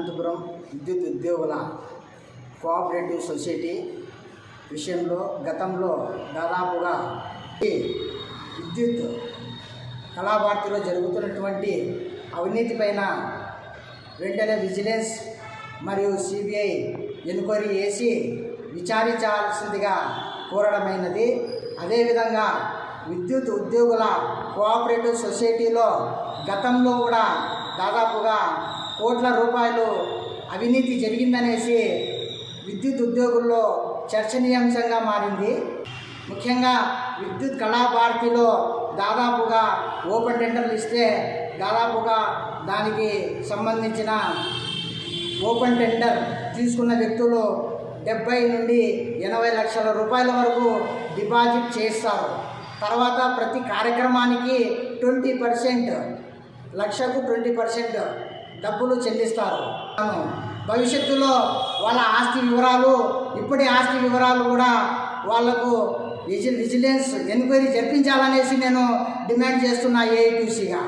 అనంతపురం విద్యుత్ ఉద్యోగుల cooperative society విషయంలో గతంలో దాదాపుగా విద్యుత్ కళాభారతిలో జరుగుతున్నటువంటి అవినీతి పైన వెంటనే విజిలెన్స్ మరియు సిబిఐ ఎన్క్వైరీ చేసి విచారించాల్సిందిగా కోరడమైనది. అదేవిధంగా విద్యుత్ ఉద్యోగుల కోఆపరేటివ్ సొసైటీలో గతంలో కూడా దాదాపుగా కోట్ల రూపాయలు అవినీతి జరిగిందనేసి విద్యుత్ ఉద్యోగుల్లో చర్చనీయాంశంగా మారింది. ముఖ్యంగా విద్యుత్ కళాభారతిలో దాదాపుగా ఓపెన్ టెండర్లు ఇస్తే దాదాపుగా దానికి సంబంధించిన ఓపెన్ టెండర్ తీసుకున్న వ్యక్తులు డెబ్బై నుండి ఎనభై లక్షల రూపాయల వరకు డిపాజిట్ చేస్తారు. తర్వాత ప్రతి కార్యక్రమానికి ట్వంటీ పర్సెంట్ లక్షకు ట్వంటీ పర్సెంట్ డబ్బులు చెల్లిస్తారు. భవిష్యత్తులో వాళ్ళ ఆస్తి వివరాలు ఇప్పటి ఆస్తి వివరాలు కూడా వాళ్ళకు విజి విజిలెన్స్ ఎంక్వైరీ జరిపించాలనేసి నేను డిమాండ్ చేస్తున్నా ఏఐటీసీగా